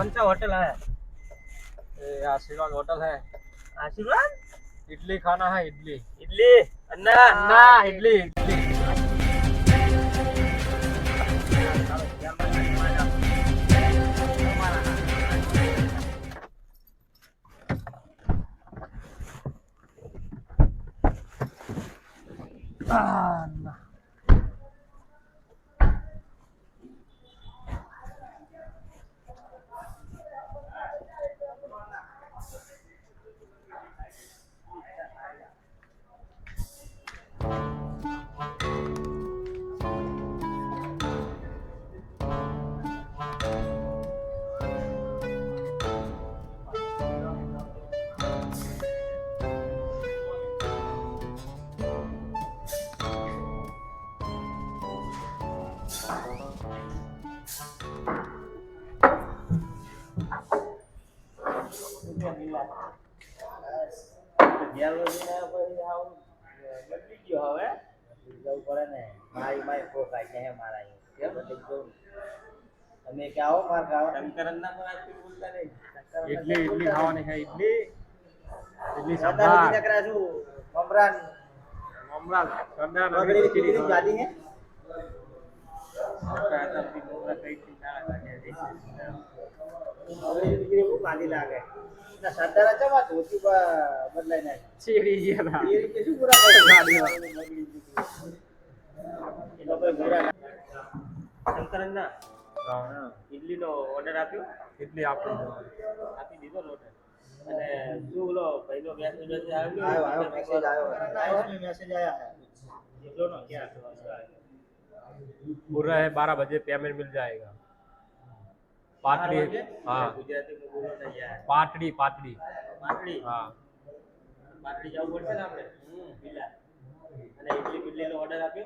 कौन सा होटल है ये आशीर्वाद होटल है आशीर्वाद इडली खाना है इडली इडली अन्ना अन्ना इडली इडली Ah, no. મેં કે આવો માર ખાવા શંકરના પણ આજથી બોલતા નહીં ઇડલી ઇડલી ખાવાની છે ઇડલી ઇડલી સાંભાર દીકરા છું મમરાન મમરાન સરદાર નગરી ખીચડી જાતી હે બદલાઈ નાખી सीढ़ी ये था એ રીતે શું પૂરા કરે ગાડી બગડી ખીચડી. એ લોકોએ ભેરા ના- શંકરનના हाँ, ઇડલીનો ઓર્ડર આપ્યો इडली आपको આપી દીધો ને order? અને શું ઓલો ભાઈનો મેસેજ મેસેજ આવ્યો આવ્યો આવ્યો મેસેજ આવ્યો इसमें मैसेज आया है देख लो ना क्या है बोल रहे हैं बारह बजे पेमेंट मिल जाएगा पाटड़ी हाँ ગુજરાતી में बोलो ना यार पाटड़ी पाटड़ी માટલી हाँ માટલી જવું પડશે ને આપણે પેલા અને ઇડલી બિડલીનો ઓર્ડર આપ્યો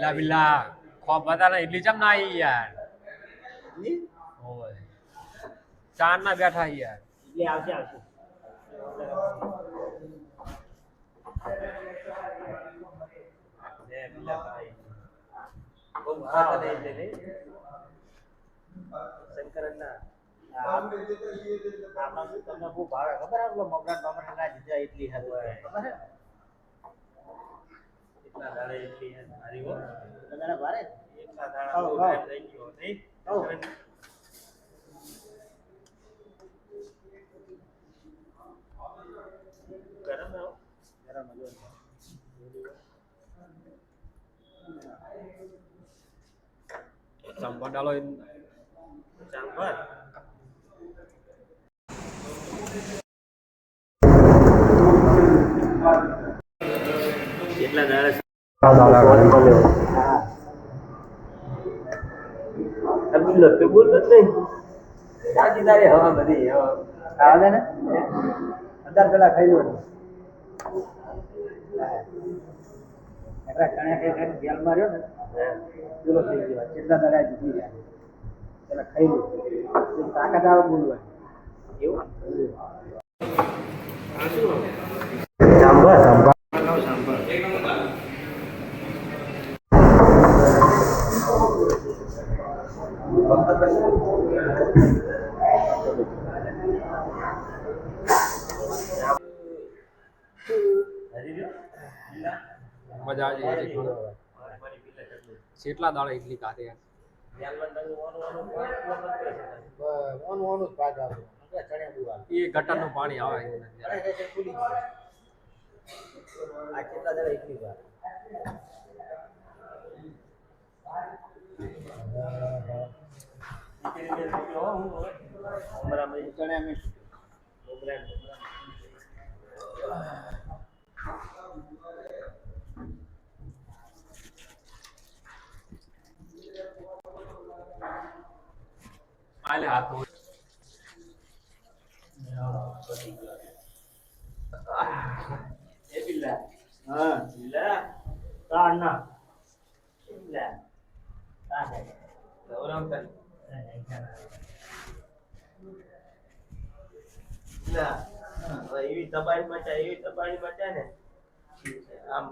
લા બિલ્લા ખોફ બતાના ઇડલી ચમ ના આવી યાર? ઓય ચાર ના બેઠા યાર. ઇડલી આવશે આવશે ને બિલ્લા બહુ એટલે તમને ભાવે. ખબર ના જીજા એટલી હતી. ખબર હે કેટલા દાડે એટલી હે મારી હો. તમને ભારે? એટલા દાડા થઈ ગયો dòng con đã lên trang quá em đi lượt cái bút lướt đi. Đã chỉ ra để hở mà gì hở áo ra đấy. Anh đặt cái là khay luôn. જેલ માર્યો ને, પેલો થઈ ગયો. કેટલા દાડા જીતી ગયા પેલા ખાઈ લો તાકાત આવે બોલવા. એવું હરી જાજ કેટલા દાડા એટલી કાતે એ ગટરનું પાણી આવે હમણાં આલે હાથ એ બિલ્લા. હા. બિલ્લા. તા બિલ્લા. તા ગૌરવ કર. બિલ્લા. એવી તબાહી મચાય એવી તબાહી મચા ને. આમ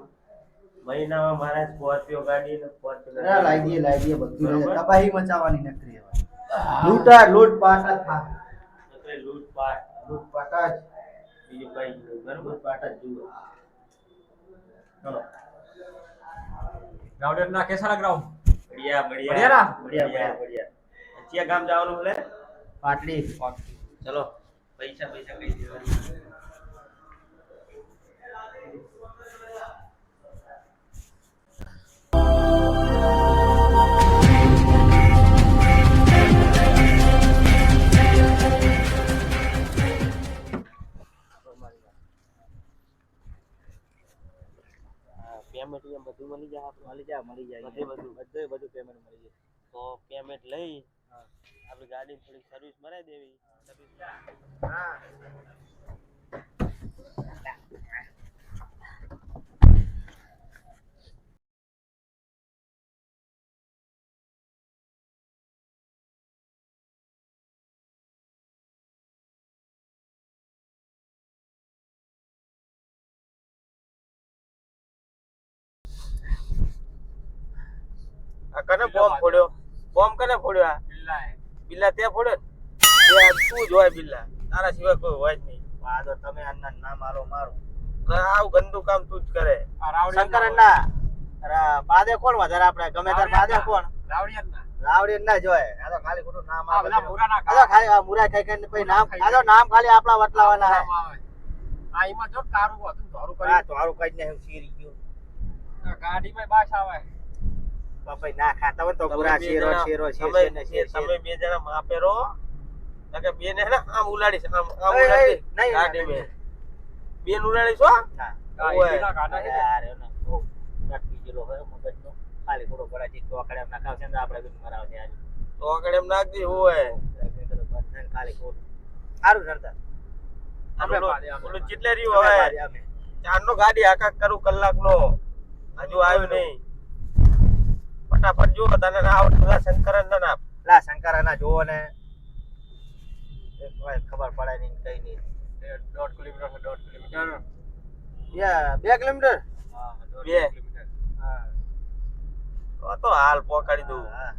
મહિનામાં મારા સ્કોર્પિયો ગાડી ને ફોર્ચ્યુનર લાવી લાઈ દઈએ લાઈ દઈએ બધું. તબાહી મચાવવાની નકરી હવે. લૂંટા લૂંટપાટ જ થાય લૂંટપાટ. લૂંટપાટ જ. બીજું કઈ બરોબર? લૂંટપાટ જ જુઓ. ચલો. રાવડિયાના કેસારા ગ્રાઉન્ડ? બઢિયા બઢિયા. બઢિયા ના? બઢિયા બઢિયા બઢિયા. ચિયા ગામ જવાનું ભલે? પાટડી. ચલો. પૈસા પૈસા કઈ દેવાની. એમ બધું મળી જાય આપણે મળી જાય મળી જાય. બધે બધું. બધે બધું પેમેન્ટ મળી જાય. તો પેમેન્ટ લઈ આપણી ગાડી થોડી સર્વિસ મરાઈ દેવી. સર્વિસ આ કને બોમ્બ ફોડ્યો? બોમ્બ કને ફોડ્યો આ. બિલ્લા તે ફોડ્યો તું જ હોય બિલ્લા? તારા સિવાય કોઈ હોય જ નહીં. તો તમે આના ના મારો મારો. આવું ગંદુ કામ તું જ કરે. શંકર અન્ના પાદે કોણ વધારે આપણે? ગમે તાર પાદે કોણ? રાવડિયાના. રાવડી ના જોય આ તો ખાલી ખોટું નામ આ આપે બધા છે. મુરાના આ તો ખાલી આ મુરા ખાઈ ખાઈને પછી નામ આ તો નામ ખાલી આપણા વટલાવાના હે આવે. આ એમાં જો કારું હતું તારું કરી તો કઈ ને શીરી ગયું. ગાડીમાં બાસ આવે. બાપા ના ખાતા હોય તો પૂરા શેરો શેરો શેર તમે- ને શેર શેર. તમે બે જણા માપે રહો કે બે ને ને આમ ઉલાડીશ આમ આમ ઓય, ઉલાડી નહીં, ગાડી મે બે. બેન ઉલાડીશ હો ના. ઓય. છે. ને. બહુ નક્કી જેલો હોય મગજનો. ખાલી થોડો પડાચી તો આકડે એમ નાખાવશે ને આપણે બી મરાવશે આજે તો આગળ એમ નાખજી હોય. ખાલી ખોટું. સારું સરદાર. રહ્યું હવે અમે ચારનો ગાડી હાકાક કરું કલાક નો હજુ આવ્યું નહીં. ફટાફટ જો તને ના આવડે ના શંકરન ના ના લા શંકરાના જોવો ને એક વાર ખબર પડે નહીં કઈ નહીં. દોઢ કિલોમીટર દોઢ કિલોમીટર. બે બે કિલોમીટર? હા બે. કિલોમીટર. હા. તો તો હાલ પહોંચાડી દઉં. હા.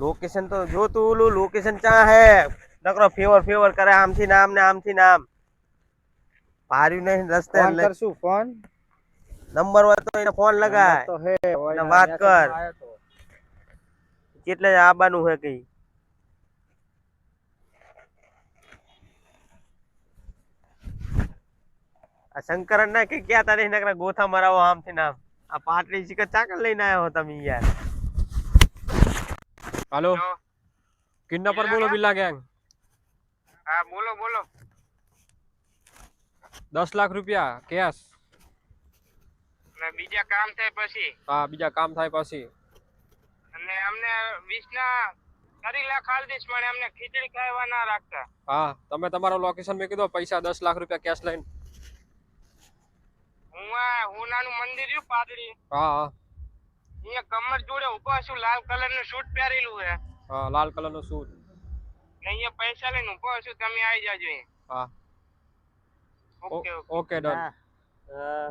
લોકેશન તો જો તું ઓલું લોકેશન ચા હે? નકરો ફેવર ફેવર કરે આમથી નામ ને આમથી નામ પાર્યું નહીં રસ્તે ફોન કરશું ફોન નંબર હોય તો એને ફોન લગાય. તો હે ને વાત કર. કેટલે આબાનું હે કઈ? આ શંકરન ના કઈ ક્યાં તારે નકરા ગોથા મરાવો આમથી નામ આ પાટલી ચીકર ચાકર લઈને આવ્યો હો તમે યાર. હાલો. કિડનેપર બોલો બિલ્લા ગેંગ હા બોલો બોલો. દસ લાખ રૂપિયા કેશ. બીજા કામ થાય પછી? હા બીજા કામ થાય પછી. અને અમને વીસ ના કરી લાખ હાલ પણ અમને ખીચડી ખાવા ના રાખતા. હા તમે તમારો લોકેશન મેં કીધો પૈસા દસ લાખ રૂપિયા કેશ લઈને. હું આ હુનાનું મંદિર રહ્યું પાદડી હા હા. અહીંયા કમર જોડે ઉભા છું લાલ કલર નું શૂટ પહેરેલું છે હા લાલ કલરનું સૂટ ને અહીંયા પૈસા લઈને ઉભો છું તમે આવી જાજો અહીંયા હા ઓકે ઓકે ओके डन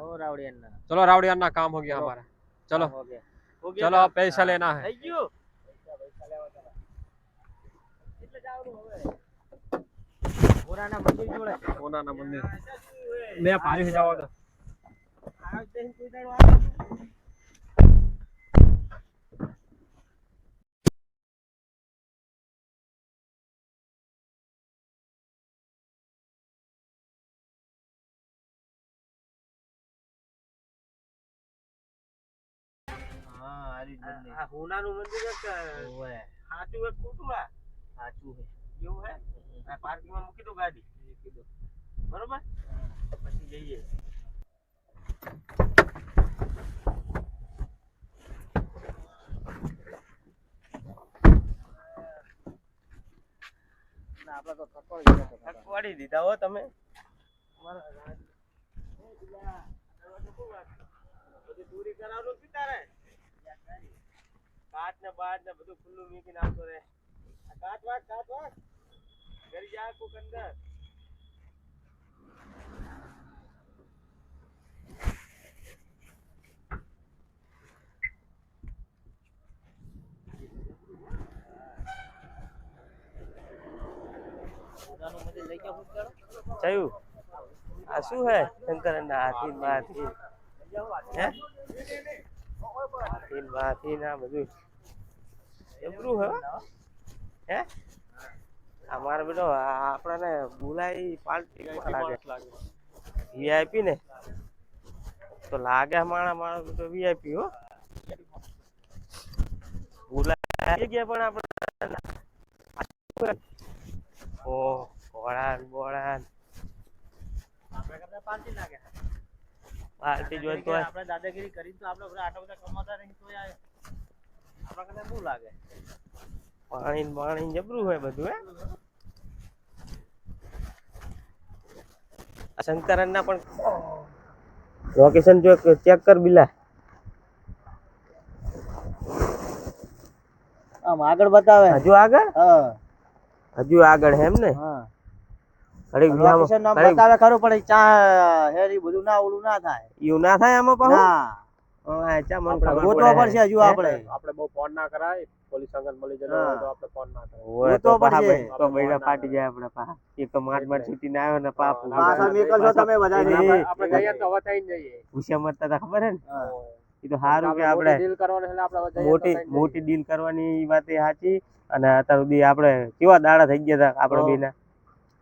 ઓ રાવડિયાના चलो रावड़ियाना काम हो गया हमारा चलो હો ગયા चलो अब पैसा लेना है થઈ ગયું પુરાના મંદિર જોડે सोना ना मंदिर मैं पानी से મારી જ આ હોનાનું મંદિર છે ઓવે સાચું હે ખોટું આ? સાચું છે એવું હે? આ પાર્કિંગમાં મૂકી દો ગાડી. મૂકી દો બરોબર? પછી જઈએ. ના આપણે તો થકવાડી દીધા હો તમે. દૂરી કરાવવાનું તારે? કાચ ને બાજ ને બધું ખુલ્લું મૂકીને આવતો રે. આ કાચ વાગ કાચ વાગ ઘરી જા કોક અંદર. પોતાનું મંદિર લઈ જાઓ ખુદ કરો. થયું આ શું હે? શંકરના હાથી બાથી હે? હાથી બાથી ના બધું. જબરું હે. હો. આ બેટો આપણાને બોલાય પાર્ટી લાગે. વીઆઈપી ને? તો લાગે માણા માણસ બેટો વીઆઈપી હો. બોલાય ગયા પણ આપણે ઓ ઘોડાન બોડાન આપણે કરતા પાલટી લાગે. પાર્ટી જોઈ તો આપણે દાદાગીરી કરી તો આપણે આટલા બધા કમાતા નહીં તો આપણા કરતા શું લાગે? પાણી પાણી જબરું હોય બધું હે? શંકરન ના પણ લોકેશન જો ચેક કર બિલા. આમ આગળ બતાવે. હજુ આગળ? હા. હજુ આગળ હે એમ ને? હા. ઘડીક લોકેશન નામ બતાવે ખરું પણ ચા હેરી બધું ના ઓલું ના થાય. એવું ના થાય આમાં પાછું હા, ચા મને ગોતવા પડશે હજુ આપણે. આપણે બહુ ફોન ના કરાય પોલીસ અંગત મળી જતો તો આપણે ફોન ના કરાય. તો પડશે. તો બૈડા ફાટી જાય આપણે પાછા. એક તો માર માર છૂટી ને આવ્યો ને પાપ. પાછા મેકલશો તમે બધા આપણે જઈએ તો હવે થઈ જઈએ. ભૂસ્યા મરતા હતા ખબર હે ને? એ તો સારું કે આપણે ડીલ કરવાનું એટલે આપણે હવે જઈએ તો મોટી ડીલ કરવાની વાત એ સાચી. અને અત્યાર સુધી આપણે કેવા દાડા થઈ ગયા હતા આપણે. બેના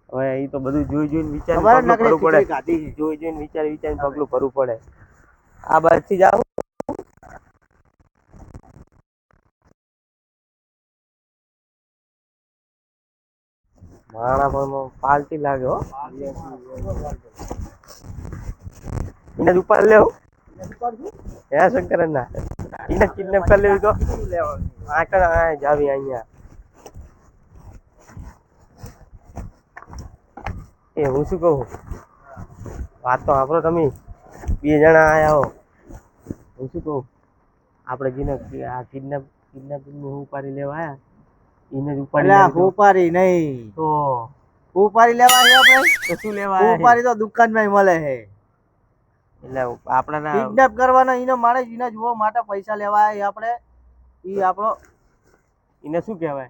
હવે એ તો બધું જોઈ જોઈને વિચાર પગલું પડે. જોઈ જોઈને વિચારી વિચાર પગલું ભરવું પડે. આ બાજુથી જાવ માણા પણ પાલટી લાગે હો. એને જ ઉપાડ લેવો હે. શંકર ના એને કિડનેપ કરી લેવી તો. આ જાવી અહીંયા. એ હું શું કહું? વાત તો આપણો તમે. બે જણા આયા હો. હું શું કહું? આપણે જેને આ કિડનેપ કિડનેપિંગ હું ઉપાડી લેવા આવ્યા એને જ ઉપાડી ઉપાડી નહીં. તો? ઉપાડી લેવા છે આપણે તો શું લેવા ઉપાડી તો દુકાનમાં મળે છે. એટલે આપણા કિડનેપ કરવાના એનો માણસ એના જોવા માટે પૈસા લેવા આવ્યા આપણે. એ આપણો એને શું કહેવાય?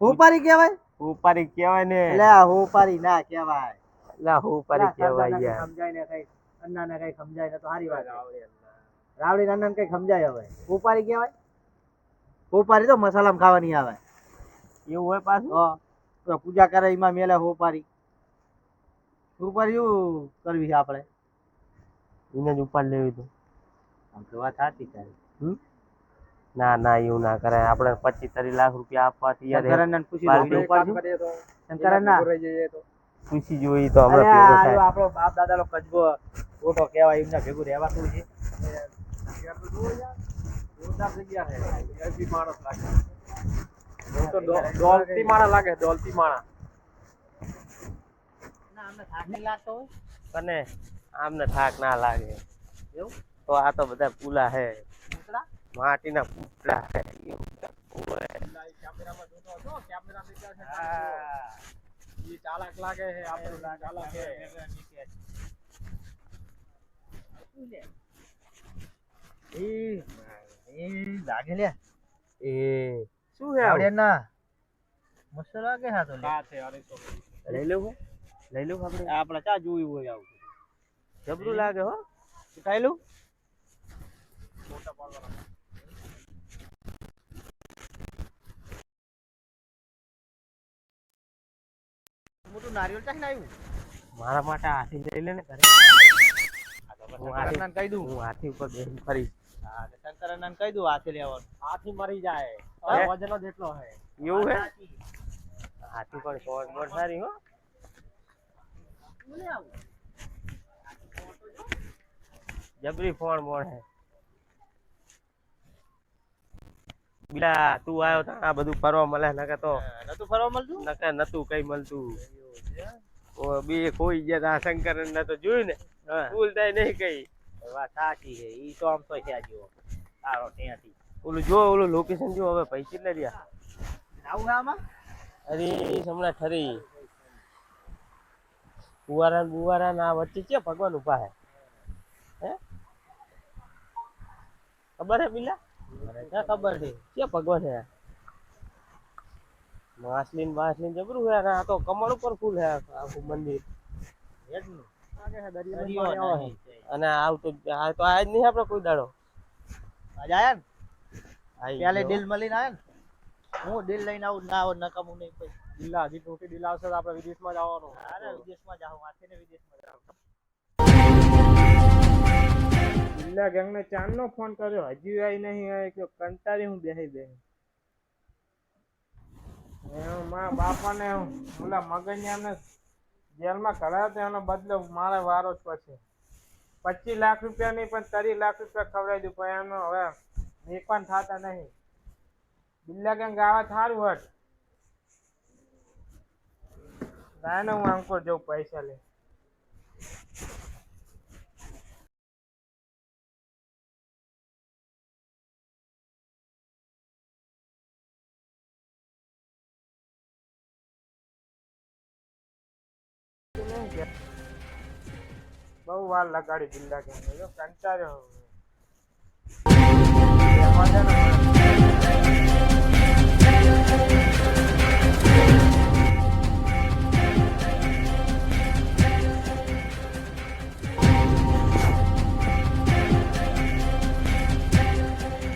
ઉપાડી કહેવાય? ઉપાડી કહેવાય ને. એટલે હોપારી ના કહેવાય. એટલે હોપારી કહેવાય યાર. સમજાય ને કઈ અન્ના ને કઈ સમજાય ને તો સારી વાત. રાવડી અન્ના કઈ સમજાય હવે. ઉપાડી કહેવાય? ઉપાડી તો મસાલામાં ખાવાની આવે. એવું હોય પાછું? હો. તો પૂજા કરે એમાં મેલે હોપારી ઉપાડી. શું કરવી છે આપણે? એને જ ઉપાડ લેવી તો. આમ તો વાત સાચી છે ના ના એવું ના કરાય. આપણે પચીસ ત્રીસ લાખ રૂપિયા આપવા તૈયાર છે. શંકરનંદન પૂછી પાર્ટી દો. કામ કરીએ તો. શંકરનના. ભેગું રહી જઈએ તો. પૂછી જોઈ તો અરે હમણાં ભેગો આ થાય. આપણો બાપ દાદાનો કજબો ફોટો કહેવાય એમના ભેગું રહેવાતું છે. જોરદાર જગ્યા છે. VIP માણસ લાગે. હું તો ડો- ડોલતી માણા લાગે ડોલતી માણા ના અમને થાક નહીં લાગતો હોય. કને આમને થાક ના લાગે. એવું? તો આ તો બધા પુલા હે પૂતળા? માટીના હે ઈ ચાલાક લાગે છે આપણે ચાલાક લાગે લે એ શું છે આવડે આવું? ના મસ્ત લાગે હા તો. આ છે લઈ લેવું લઈ લઉં આપણે. આપણે ચા જોયું હોય આવું? જબરું લાગે હો. મોટા મોટું નારિયેળ ચાખીને આવ્યું. મારા માટે હાથી લઈ લે ને ઘરે. હું હાથી કહી દઉં. હું હાથી ઉપર બેસી ફરી હા શંકર અண்ணાને કહી દઉં હાથી લેવાનું હાથી મરી જાય? વજનો જેટલો હે. એવું હે? હાથી. પણ શોર્ટ બોર્ડ સારી હો. જબરી ફોન બોણ હે. બિલા તું આવ્યો તો આ બધું ફરવા મળે નકે તો નતું ફરવા મળતું? નકે નતું કઈ મળતું. બે ખોઈ ગયા તા શંકર ને તો જોયું ને? ભૂલ થાય નહીં કઈ. વાત સાચી છે ઈ તો આમ તો છે જેવો તારો ત્યાંથી. ઓલું જો ઓલું લોકેશન જો હવે પૈસા ને રહ્યા આવું આમાં? અરે હમણાં ઠરી કુવારા બુવારા ના વચ્ચે છે ભગવાન ઊભા હે? હે? ખબર હે બિલા? ખબર છે? કે ભગવાન હે? માસલીન માછલી જબરું હે આ તો કમળ ઉપર ફૂલ હે આખું મંદિર. અને દરિયો તો આ તો આજ નહીં આપણે કોઈ દાડો. આજ આયા ને? આઈ પેલે. ડીલ મળીને આયા ને? હું ડીલ લઈને આવું ના આવું નકામું નહીં પછી. ડીલા હજી ટોટી ડીલ આવશે તો આપણે વિદેશમાં જવાનું અરે વિદેશમાં જાવ હાથે ને વિદેશમાં જાવ બિલ્લા ગેંગને ચાંદનો ફોન કર્યો. હજી આવી નહીં આવે કે કંટાળી હું બેહી બેહી. એનો મા બાપાને ઓલા મગજને એમને જેલમાં કરાયો તો એનો બદલો મારે વારો જ પછી પચીસ લાખ રૂપિયા નહીં, પણ ત્રીસ લાખ રૂપિયા ખવડાવી દઉં, પણ એનો હવે મેકવાન થતા નહીં. બિલ્લા કેમ ગાવા સારું હટ. ના, ને, હું અંકુર જવું પૈસા લે બહુ વાર લગાડી બિલ્લા ગેંગ જો કંટાળ્યો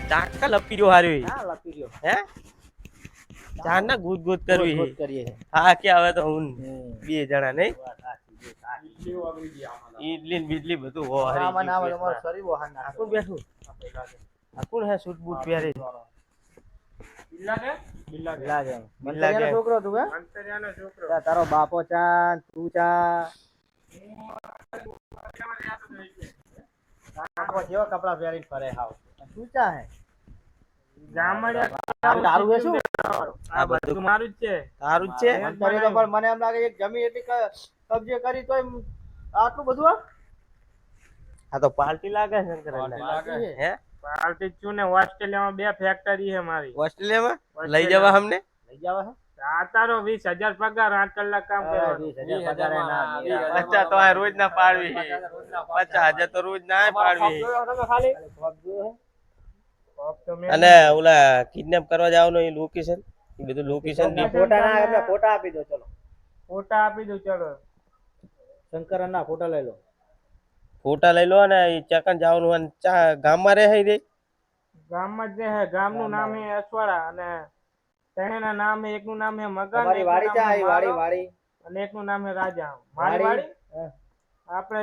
ટાંકા લપી રહ્યો હાર્યો હા લપી રહ્યો. હે? ચાર ના ગુદ ગુદ કરવી કરીએ હા. કે હવે તો હું બે જણા નહીં. વાત સાચી છે, સાચી. ઈડલી ને બીડલી બધું હો હરી આમાં ના આવે ગયું તમારું પેટમાં. શરીર બહાર ના આ કોણ બેઠું. આ કોણ હે સૂટ બૂટ પહેરી બિલ્લા ગેંગ બિલ્લા ગેંગ લાગે બિલ્લા મંતરિયાનો કે- છોકરો તું હે? અંતરિયાનો છોકરો. ત્યાં તારો બાપો ચાન તું ચા બાપો જેવા કપડા પહેરીને ફરે હાવ. તું ચા હે? ગામડિયા તારું હે શું? આ બધું મારું જ છે. તારું જ છે? મંતરિયો તો પણ મને એમ લાગે એક જમી એટલી ક- કબજે કરી તો આટલું બધું આ? તો પાર્ટી લાગે છે લાગે. હે? પાર્ટી છું ને ઓસ્ટ્રેલિયામાં બે ફેક્ટરી છે મારી. ઓસ્ટ્રેલિયામાં? લઈ જવા અમને લઈ જવા હે? આ તારો વીસ હજાર પગાર આઠ કલાક કામ કરવાનું. વીસ પગાર ના મળે. તો આ રોજ ના પાડવી પચાસ હજાર તો રોજ ના પાડવી અને ઓલા કિડનેપ કરવા જવાનું એ લોકેશન એ બધું લોકેશન ફોટા ના ફોટા આપી દો ચલો. ફોટા આપી દો ચલો. શંકર ના ફોટા લઈ લો. ફોટા લઈ લો અને એ ચકન જવાનું અને ચા ગામમાં રહે રે ગામમાં જ છે ગામનું નામ છે અસવાડા અને ત્રણેયના નામ છે એકનું નામ છે મગન મારી વાડી ચા આવી? વાડી વાડી. અને એકનું નામ છે રાજા. મારી વાડી? આપણે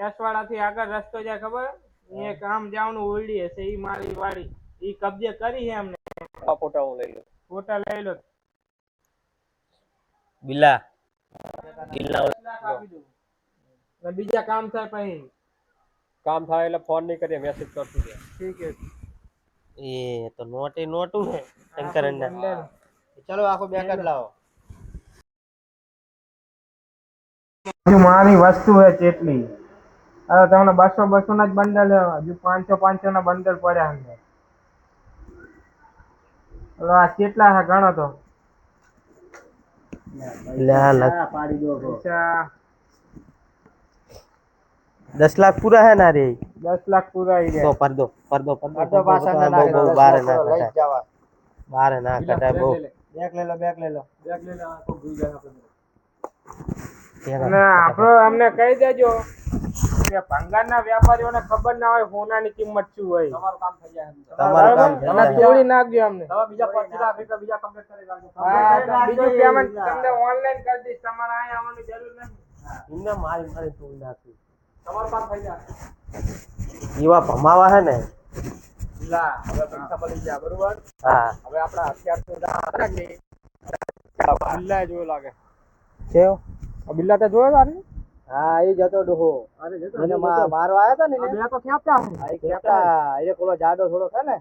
અસવાડા એસવાડા થી આગળ રસ્તો જાય ખબર? એ કામ જવાનું ઓરડી હશે ઈ મારી વાડી. ઈ કબજે કરી છે એમને ફોટા હું લઈ લો ફોટા લઈ લો. બિલા. બિલા આપી દઉં અને બીજા કામ થાય પછી કામ થાય એટલે ફોન નહીં કરીએ મેસેજ કરતું ઠીક છે. એ તો નોટે નોટું હે શંકર ચલો આખો બેગ જ લાવો. માની વસ્તુ હે ચેટલી હવે તમને બસો બસો ના જ બંડલ હે હજુ પાંચસો પાંચસો ના બંડલ પડ્યા અંદર એટલે આ કેટલા હે ગણો તો? લે આ લખ- હા, દસ લાખ પૂરા હે ના રે? દસ લાખ પૂરા આવી તો ગયા પરદો પરદો પરદો અડધો પાછા ના બહુ નાખે, બહુ દસ બારે લાખ ના લઈ જ કઢાય. જવા. બારે ના કઢાય બહુ. બેગ લઈ લો બેગ લઈ લો. ના આપણો અમને કહી દેજો. કે ભંગારના વેપારીઓને ખબર ના હોય સોનાની કિંમત શું હોય. તમારું કામ થઈ? જાય. અને તોડી નાખજો અમને. બીજા પચીસ લાખ રૂપિયા બીજા કમ્પ્લીટ કરી નાખજો. હા, બીજું પેમેન્ટ તમને ઓનલાઈન કરી દઈશ. તમારે અહીંયા આવવાની જરૂર નથી. એમને મારી મારી તોડી નાખ્યું એવા ભમાવા હે ને? હવે પૈસા મળી ગયા બરોબર? હા. હવે હતા કે બિલ્લા જોયો લાગે. કેવો? બિલ્લા તો જોયો તારે? હા એ જતો ડોહો મારવા આવ્યા ને. બે તો. એ. જાડો થોડો છે ને?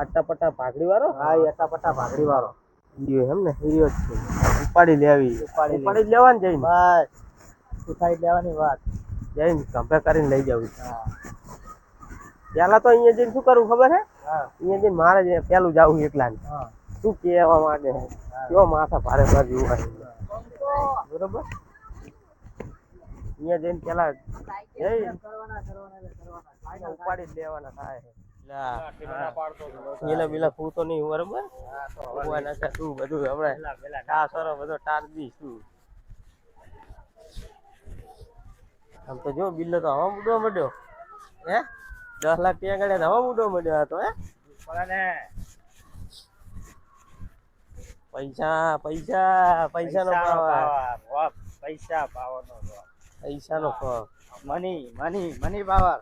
અટ્ટાપટ્ટા ભાગડી વાળો? હા એ અટાપટા ભાગડી વાળો. એમ ને? ઈયો જ છે. ઉપાડી લેવી. ઉપાડી લેવાની જઈને બસ. ઉઠાઈ લેવાની વાત. જઈને કંપે કરીને લઈ જવું પેલા તો અહીંયા જઈને શું કરવું ખબર હે? અહીંયા જઈને મારે જ પેલું જવું એકલા હા. શું કહેવા માંગે છે કયો માથા ભારે ભારે હોય બરોબર? અહીંયા જઈને પેલા ઉપાડી લેવાના થાય પેલા પેલા ફૂતો નહીં બરોબર? બધું હમણે? બધો ટાર દી શું? આમ તો જો બિલ્લો તો હવા મૂડવા માંડ્યો. હે? દસ લાખ ત્યાં આગળ હવા મૂડવા મળ્યો આ તો હે? પૈસા પૈસા પૈસા નો પાવર. પૈસા પાવર નો પૈસા નો power. Money money money power.